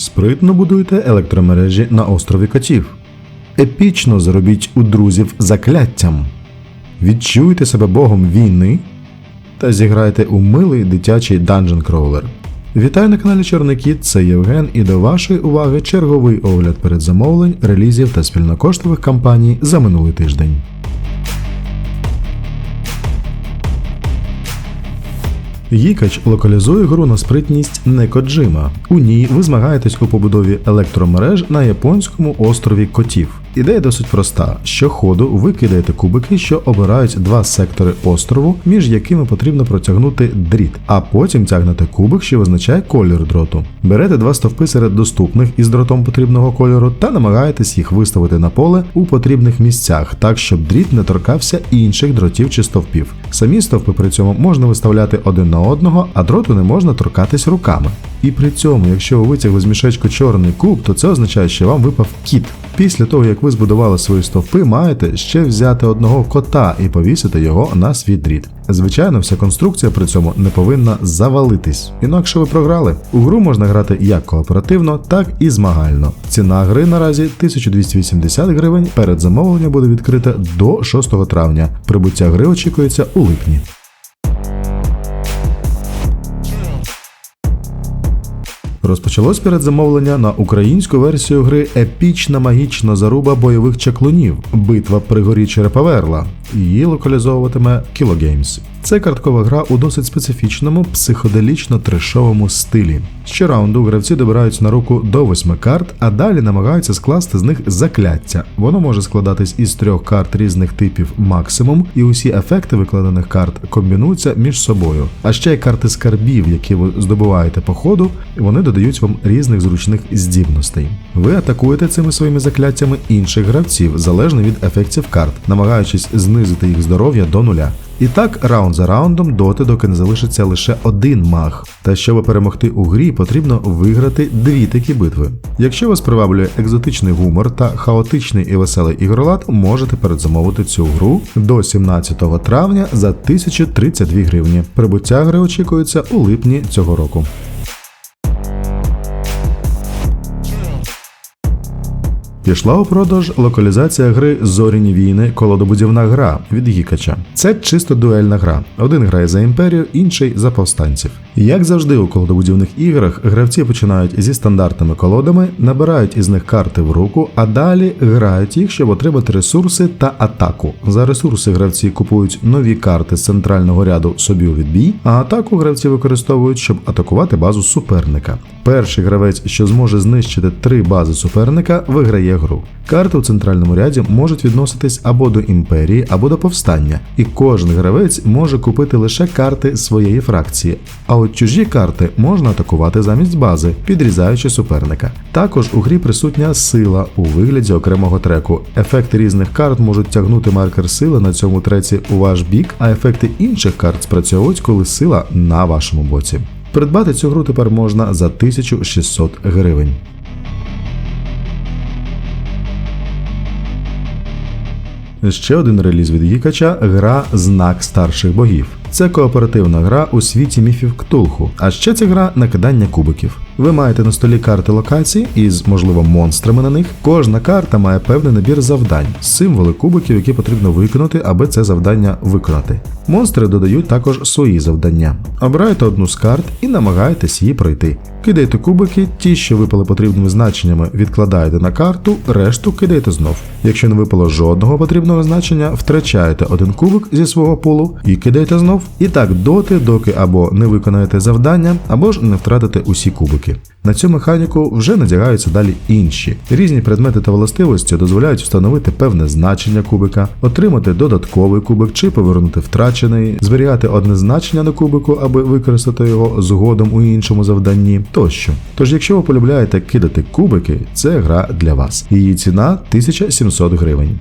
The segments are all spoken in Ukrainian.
Спритно будуйте електромережі на острові котів. Епічно заробіть у друзів закляттям. Відчуйте себе богом війни та зіграйте у милий дитячий данжен кроулер. Вітаю на каналі Чорний Кіт, це Євген, і до вашої уваги черговий огляд передзамовлень, релізів та спільнокоштових кампаній за минулий тиждень. Гікач локалізує гру на спритність Некоджима. У ній ви змагаєтесь у побудові електромереж на японському острові котів. Ідея досить проста: щоходу ви кидаєте кубики, що обирають два сектори острову, між якими потрібно протягнути дріт, а потім тягнете кубик, що визначає колір дроту. Берете два стовпи серед доступних із дротом потрібного кольору та намагаєтесь їх виставити на поле у потрібних місцях, так щоб дріт не торкався інших дротів чи стовпів. Самі стовпи при цьому можна виставляти один на одного, а дроту не можна торкатись руками. І при цьому, якщо ви витягли з мішечку чорний куб, то це означає, що вам випав кіт. Після того, як ви збудували свої стовпи, маєте ще взяти одного кота і повісити його на свій дріт. Звичайно, вся конструкція при цьому не повинна завалитись, інакше ви програли. У гру можна грати як кооперативно, так і змагально. Ціна гри наразі 1280 гривень. Перед замовлення буде відкрите до 6 травня. Прибуття гри очікується у липні. Розпочалось передзамовлення на українську версію гри Епічна магічна заруба бойових чаклунів Битва при горі Черепаверла. Її локалізовуватиме Games. Це карткова гра у досить специфічному психоделічно-трешовому стилі. Щораунду гравці добираються на руку до восьми карт, а далі намагаються скласти з них закляття. Воно може складатись із трьох карт різних типів максимум, і усі ефекти викладених карт комбінуються між собою. А ще й карти скарбів, які ви здобуваєте по ходу, вони додають вам різних зручних здібностей. Ви атакуєте цими своїми закляттями інших гравців залежно від ефектів карт, намагаючись знизити їх здоров'я до нуля. І так раунд за раундом доти, доки не залишиться лише один маг. Та щоб перемогти у грі, потрібно виграти дві такі битви. Якщо вас приваблює екзотичний гумор та хаотичний і веселий ігролад, можете передзамовити цю гру до 17 травня за 1032 гривні. Прибуття гри очікується у липні цього року. Пішла у продаж локалізація гри Зоріні війни колодобудівна гра від Гікача. Це чисто дуельна гра. Один грає за імперію, інший за повстанців. Як завжди у колодобудівних іграх, гравці починають зі стандартними колодами, набирають із них карти в руку, а далі грають їх, щоб отримати ресурси та атаку. За ресурси гравці купують нові карти з центрального ряду собі у відбій, а атаку гравці використовують, щоб атакувати базу суперника. Перший гравець, що зможе знищити три бази суперника, виграє гру. Карти у центральному ряді можуть відноситись або до імперії, або до повстання, і кожен гравець може купити лише карти своєї фракції. А от чужі карти можна атакувати замість бази, підрізаючи суперника. Також у грі присутня сила у вигляді окремого треку. Ефекти різних карт можуть тягнути маркер сили на цьому треці у ваш бік, а ефекти інших карт спрацьовують, коли сила на вашому боці. Придбати цю гру тепер можна за 1600 гривень. Ще один реліз від Гікача гра Знак старших богів. Це кооперативна гра у світі міфів Ктулху, а ще ця гра накидання кубиків. Ви маєте на столі карти локацій із, можливо, монстрами на них. Кожна карта має певний набір завдань, символи кубиків, які потрібно виконати, аби це завдання виконати. Монстри додають також свої завдання. Обирайте одну з карт і намагаєтесь її пройти. Кидайте кубики, ті, що випали потрібними значеннями, відкладаєте на карту, решту кидаєте знов. Якщо не випало жодного потрібного значення, втрачаєте один кубик зі свого пулу і кидаєте знов. І так доти, доки або не виконаєте завдання, або ж не втратите усі кубики. На цю механіку вже надягаються далі інші. Різні предмети та властивості дозволяють встановити певне значення кубика, отримати додатковий кубик чи повернути втрачений, зберігати одне значення на кубику, аби використати його згодом у іншому завданні тощо. Тож, якщо ви полюбляєте кидати кубики, це гра для вас. Її ціна 1700 гривень.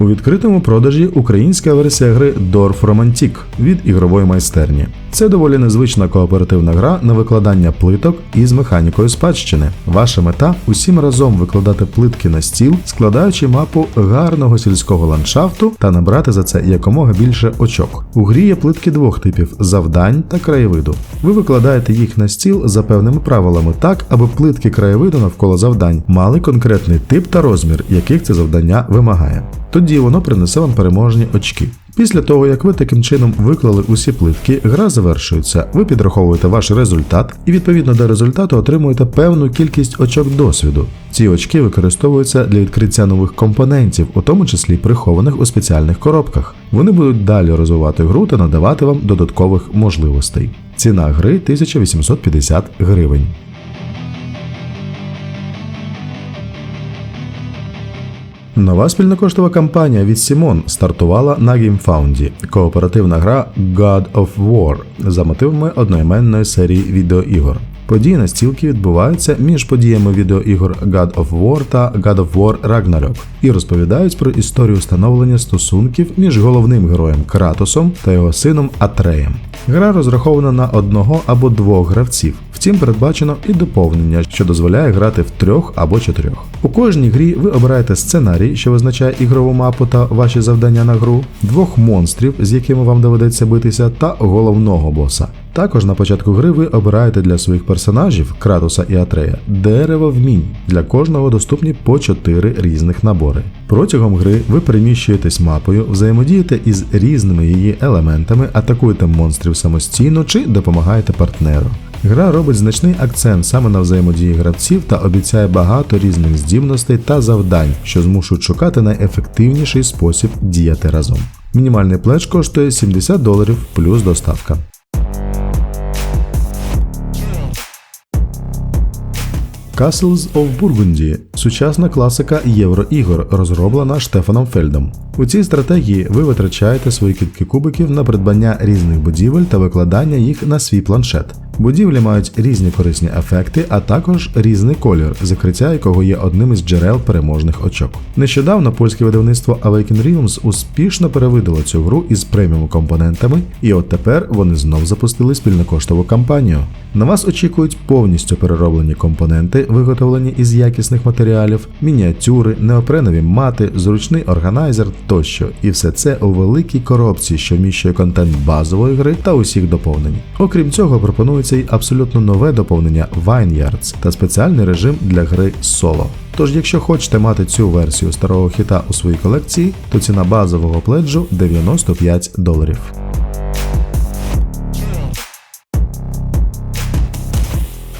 У відкритому продажі українська версія гри Dorf Romantic від ігрової майстерні. Це доволі незвична кооперативна гра на викладання плиток із механікою спадщини. Ваша мета усім разом викладати плитки на стіл, складаючи мапу гарного сільського ландшафту та набрати за це якомога більше очок. У грі є плитки двох типів завдань та краєвиду. Ви викладаєте їх на стіл за певними правилами так, аби плитки краєвиду навколо завдань мали конкретний тип та розмір, яких це завдання вимагає. Тоді воно принесе вам переможні очки. Після того, як ви таким чином виклали усі плитки, гра завершується. Ви підраховуєте ваш результат і відповідно до результату отримуєте певну кількість очок досвіду. Ці очки використовуються для відкриття нових компонентів, у тому числі прихованих у спеціальних коробках. Вони будуть далі розвивати гру та надавати вам додаткових можливостей. Ціна гри 1850 гривень. Нова спільнокоштова кампанія від Simon стартувала на GameFound. Кооперативна гра God of War за мотивами одноіменної серії відеоігор. Події настілки відбуваються між подіями відеоігор God of War та God of War Ragnarok і розповідають про історію становлення стосунків між головним героєм Кратосом та його сином Атреєм. Гра розрахована на одного або двох гравців. Втім, передбачено і доповнення, що дозволяє грати в трьох або чотирьох. У кожній грі ви обираєте сценарій, що визначає ігрову мапу та ваші завдання на гру, двох монстрів, з якими вам доведеться битися, та головного боса. Також на початку гри ви обираєте для своїх персонажів Кратоса і Атрея дерево вмінь. Для кожного доступні по 4 різних набори. Протягом гри ви переміщуєтесь мапою, взаємодієте із різними її елементами, атакуєте монстрів самостійно чи допомагаєте партнеру. Гра робить значний акцент саме на взаємодії гравців та обіцяє багато різних здібностей та завдань, що змушують шукати найефективніший спосіб діяти разом. Мінімальний плеч коштує 70 доларів плюс доставка. Castles of Burgundy – сучасна класика євроігор, розроблена Штефаном Фельдом. У цій стратегії ви витрачаєте свої кітки кубиків на придбання різних будівель та викладання їх на свій планшет. Будівлі мають різні корисні ефекти, а також різний колір, закриття якого є одним із джерел переможних очок. Нещодавно польське видавництво Awaken Realms успішно перевидало цю гру із преміум компонентами, і от тепер вони знов запустили спільнокоштову кампанію. На вас очікують повністю перероблені компоненти, виготовлені із якісних матеріалів, мініатюри, неопренові мати, зручний органайзер тощо. І все це у великій коробці, що вміщує контент базової гри та усіх доповнень. Окрім цього, пропонується й абсолютно нове доповнення Vineyards та спеціальний режим для гри соло. Тож, якщо хочете мати цю версію старого хіта у своїй колекції, то ціна базового пледжу 95 доларів.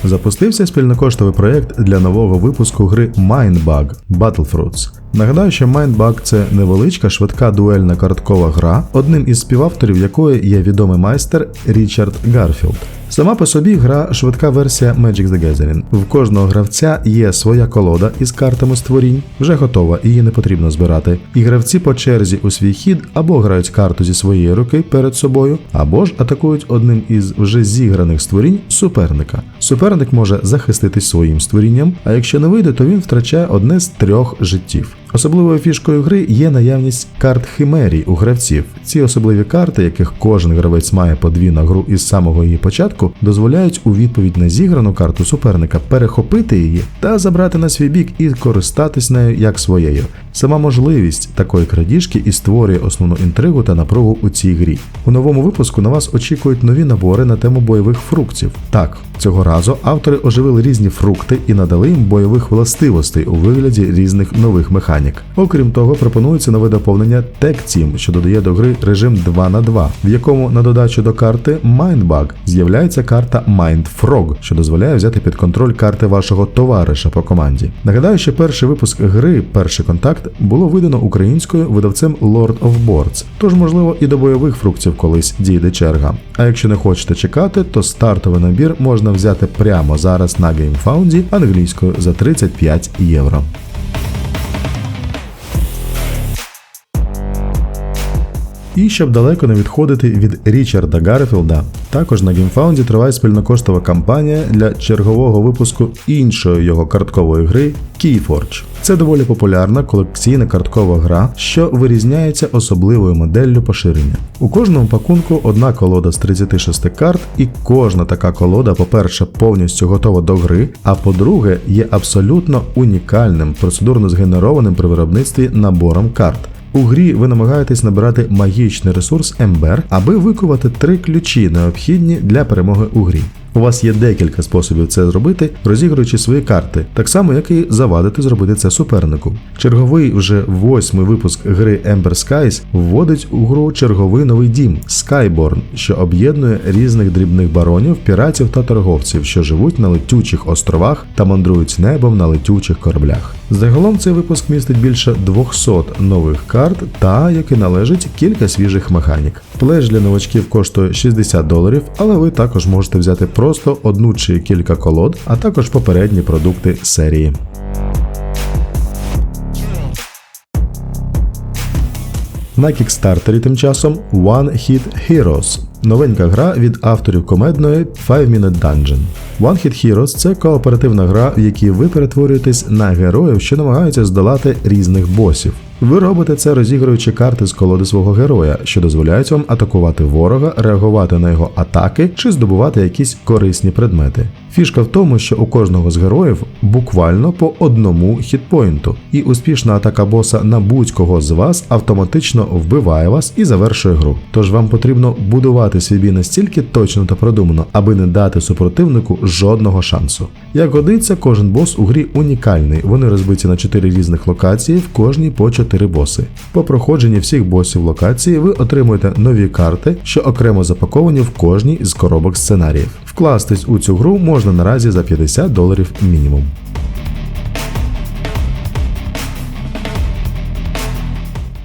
Запустився спільнокоштовий проєкт для нового випуску гри Mindbug Battlefruits. Нагадаю, що Mindbug – це невеличка швидка дуельна карткова гра, одним із співавторів якої є відомий майстер Річард Гарфілд. Сама по собі гра швидка версія Magic the Gathering. В кожного гравця є своя колода із картами створінь, вже готова, її не потрібно збирати. І гравці по черзі у свій хід або грають карту зі своєї руки перед собою, або ж атакують одним із вже зіграних створінь суперника. Суперник може захиститись своїм створінням, а якщо не вийде, то він втрачає одне з трьох життів. Особливою фішкою гри є наявність карт химерій у гравців. Ці особливі карти, яких кожен гравець має по дві на гру із самого її початку, дозволяють у відповідь на зіграну карту суперника перехопити її та забрати на свій бік і користатись нею як своєю. Сама можливість такої крадіжки і створює основну інтригу та напругу у цій грі. У новому випуску на вас очікують нові набори на тему бойових фруктів. Так, цього разу автори оживили різні фрукти і надали їм бойових властивостей у вигляді різних нових механік. Окрім того, пропонується нове доповнення Tech Team, що додає до гри режим 2 на 2 в якому на додачу до карти Mindbug з'являється карта Mind Frog, що дозволяє взяти під контроль карти вашого товариша по команді. Нагадаю, що перший випуск гри, перший контакт, було видано українською видавцем Lord of Boards, тож, можливо, і до бойових фруктів колись дійде черга. А якщо не хочете чекати, то стартовий набір можна взяти прямо зараз на GameFound англійською за 35 євро. І щоб далеко не відходити від Річарда Гарфілда, також на GameFound триває спільнокоштова кампанія для чергового випуску іншої його карткової гри Keyforge. Це доволі популярна колекційна карткова гра, що вирізняється особливою моделлю поширення. У кожному пакунку одна колода з 36 карт, і кожна така колода, по-перше, повністю готова до гри, а по-друге, є абсолютно унікальним, процедурно згенерованим при виробництві набором карт. У грі ви намагаєтесь набирати магічний ресурс Ембер, аби викувати три ключі, необхідні для перемоги у грі. У вас є декілька способів це зробити, розігруючи свої карти, так само як і завадити зробити це супернику. Черговий вже восьмий випуск гри Ember Skies вводить у гру черговий новий дім Skyborn, що об'єднує різних дрібних баронів, піратів та торговців, що живуть на летючих островах та мандрують небом на летючих кораблях. Загалом цей випуск містить більше 200 нових карт та, як і належить, кілька свіжих механік. Плеж для новачків коштує 60 доларів, але ви також можете взяти просто одну чи кілька колод, а також попередні продукти серії. На кікстартері тим часом One Hit Heroes. Новенька гра від авторів комедної 5 Minute Dungeon. One Hit Heroes це кооперативна гра, в якій ви перетворюєтесь на героїв, що намагаються здолати різних босів. Ви робите це розігруючи карти з колоди свого героя, що дозволяють вам атакувати ворога, реагувати на його атаки чи здобувати якісь корисні предмети. Фішка в тому, що у кожного з героїв буквально по одному хітпоінту, і успішна атака боса на будь-кого з вас автоматично вбиває вас і завершує гру. Тож вам потрібно будувати свій бій настільки точно та продумано, аби не дати супротивнику жодного шансу. Як годиться, кожен бос у грі унікальний. Вони розбиті на 4 різних локації, в кожній по 4 боси. По проходженні всіх босів локації ви отримуєте нові карти, що окремо запаковані в кожній з коробок сценаріїв. Вкластись у цю гру можна наразі за 50 доларів мінімум.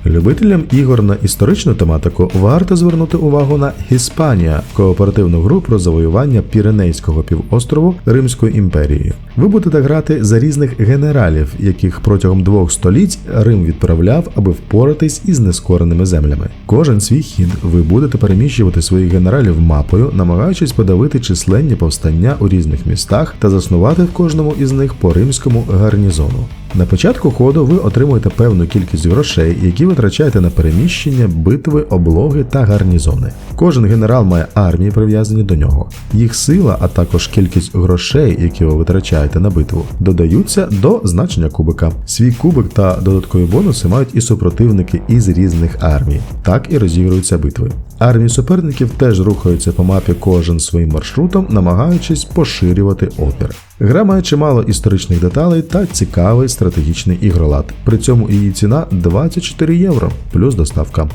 Любителям ігор на історичну тематику варто звернути увагу на Іспанія кооперативну гру про завоювання Піренейського півострову Римською імперією. Ви будете грати за різних генералів, яких протягом двох століть Рим відправляв, аби впоратись із нескореними землями. Кожен свій хід ви будете переміщувати своїх генералів мапою, намагаючись подавити численні повстання у різних містах та заснувати в кожному із них по римському гарнізону. На початку ходу ви отримуєте певну кількість грошей, які витрачаєте на переміщення, битви, облоги та гарнізони. Кожен генерал має армії прив'язані до нього. Їх сила, а також кількість грошей, які ви витрачаєте на битву, додаються до значення кубика. Свій кубик та додаткові бонуси мають і супротивники із різних армій. Так і розігруються битви. Армії суперників теж рухаються по мапі кожен своїм маршрутом, намагаючись поширювати опір. Гра має чимало історичних деталей та цікавий стратегічний ігролад. При цьому її ціна 24 євро плюс доставка.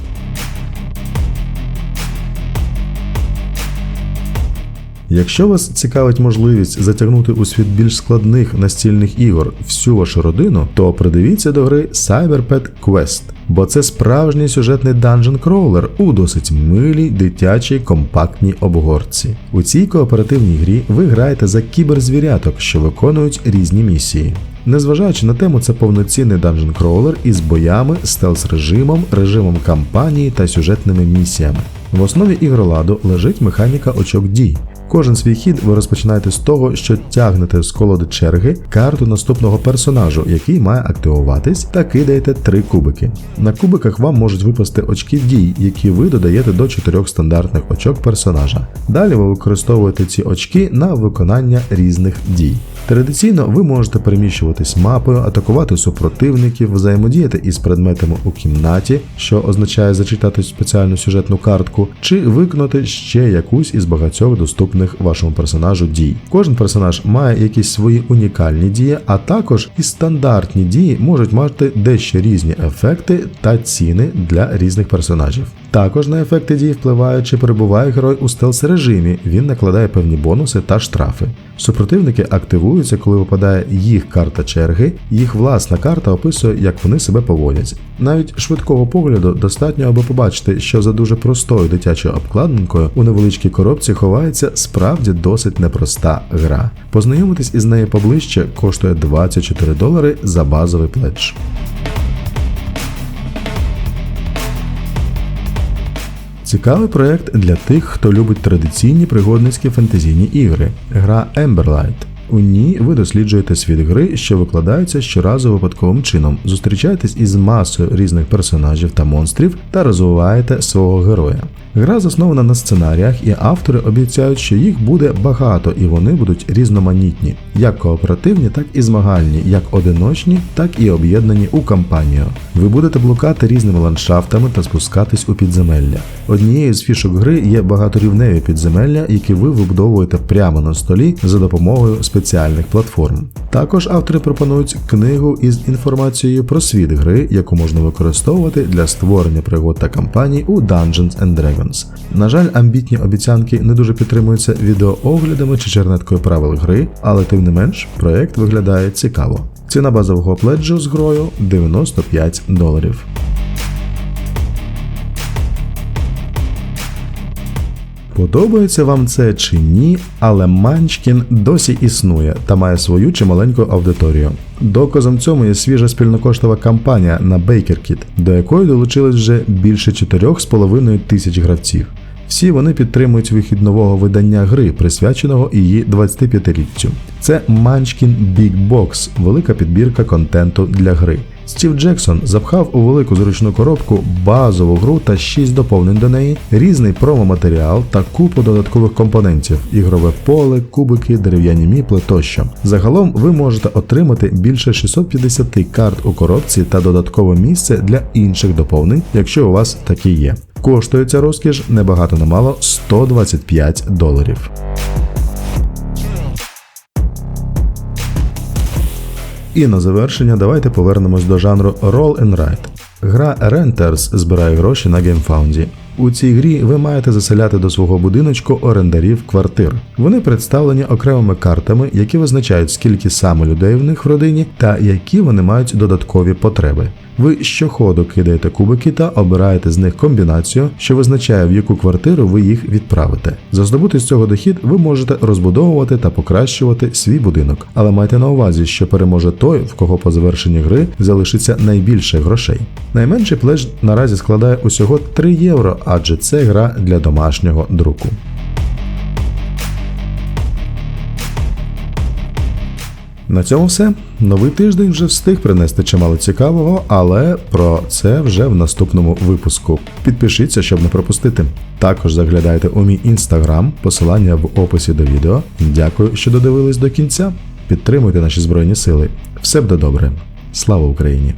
Якщо вас цікавить можливість затягнути у світ більш складних настільних ігор всю вашу родину, то придивіться до гри CyberPet Quest, бо це справжній сюжетний данжен кроулер у досить милій, дитячій, компактній обгорці. У цій кооперативній грі ви граєте за кіберзвіряток, що виконують різні місії. Незважаючи на тему, це повноцінний данжен кроулер із боями, стелс-режимом, режимом кампанії та сюжетними місіями. В основі ігроладу лежить механіка очок дій. Кожен свій хід ви розпочинаєте з того, що тягнете з колоди черги карту наступного персонажу, який має активуватись, та кидаєте три кубики. На кубиках вам можуть випасти очки дій, які ви додаєте до чотирьох стандартних очок персонажа. Далі ви використовуєте ці очки на виконання різних дій. Традиційно ви можете переміщуватись мапою, атакувати супротивників, взаємодіяти із предметами у кімнаті, що означає зачитати спеціальну сюжетну картку, чи виконати ще якусь із багатьох доступних вашому персонажу дій. Кожен персонаж має якісь свої унікальні дії, а також і стандартні дії можуть мати дещо різні ефекти та ціни для різних персонажів. Також на ефекти дій впливає, чи перебуває герой у стелс режимі, він накладає певні бонуси та штрафи. Супротивники активуються, коли випадає їх карта черги, їх власна карта описує, як вони себе поводять. Навіть швидкого погляду достатньо, аби побачити, що за дуже простою дитячою обкладинкою у невеличкій коробці ховається справді досить непроста гра. Познайомитись із нею поближче коштує 24 долари за базовий пледж. Цікавий проект для тих, хто любить традиційні пригодницькі фентезійні ігри. Гра Emberlight. У ній ви досліджуєте світ гри, що викладається щоразу випадковим чином, зустрічаєтесь із масою різних персонажів та монстрів та розвиваєте свого героя. Гра заснована на сценаріях, і автори обіцяють, що їх буде багато і вони будуть різноманітні, як кооперативні, так і змагальні, як одиночні, так і об'єднані у кампанію. Ви будете блукати різними ландшафтами та спускатись у підземелля. Однією з фішок гри є багаторівневі підземелля, які ви вибудовуєте прямо на столі за допомогою спеціальних платформ. Також автори пропонують книгу із інформацією про світ гри, яку можна використовувати для створення пригод та кампаній у Dungeons and Dragons. На жаль, амбітні обіцянки не дуже підтримуються відеооглядами чи чернеткою правил гри, але тим не менш проект виглядає цікаво. Ціна базового пледжу з грою 95 доларів. Подобається вам це чи ні, але Манчкін досі існує та має свою чималеньку аудиторію. Доказом цьому є свіжа спільнокоштова кампанія на BakerKit, до якої долучилось вже більше 4,5 тисяч гравців. Всі вони підтримують вихід нового видання гри, присвяченого її 25-річчю. Це Munchkin Big Box, велика підбірка контенту для гри. Стів Джексон запхав у велику зручну коробку базову гру та 6 доповнень до неї, різний промо-матеріал та купу додаткових компонентів: ігрове поле, кубики, дерев'яні міпли тощо. Загалом ви можете отримати більше 650 карт у коробці та додаткове місце для інших доповнень, якщо у вас такі є. Коштує ця розкіш небагато не мало 125 доларів. І на завершення давайте повернемось до жанру Roll and Ride. Гра Renters збирає гроші на GameFound. У цій грі ви маєте заселяти до свого будиночку орендарів квартир. Вони представлені окремими картами, які визначають, скільки саме людей в них в родині та які вони мають додаткові потреби. Ви щоходу кидаєте кубики та обираєте з них комбінацію, що визначає, в яку квартиру ви їх відправите. За здобутий з цього дохід ви можете розбудовувати та покращувати свій будинок, але майте на увазі, що переможе той, в кого по завершенні гри залишиться найбільше грошей. Найменший плеж наразі складає усього 3 євро, адже це гра для домашнього друку. На цьому все. Новий тиждень вже встиг принести чимало цікавого, але про це вже в наступному випуску. Підпишіться, щоб не пропустити. Також заглядайте у мій інстаграм, посилання в описі до відео. Дякую, що додивились до кінця. Підтримуйте наші збройні сили. Все буде добре. Слава Україні!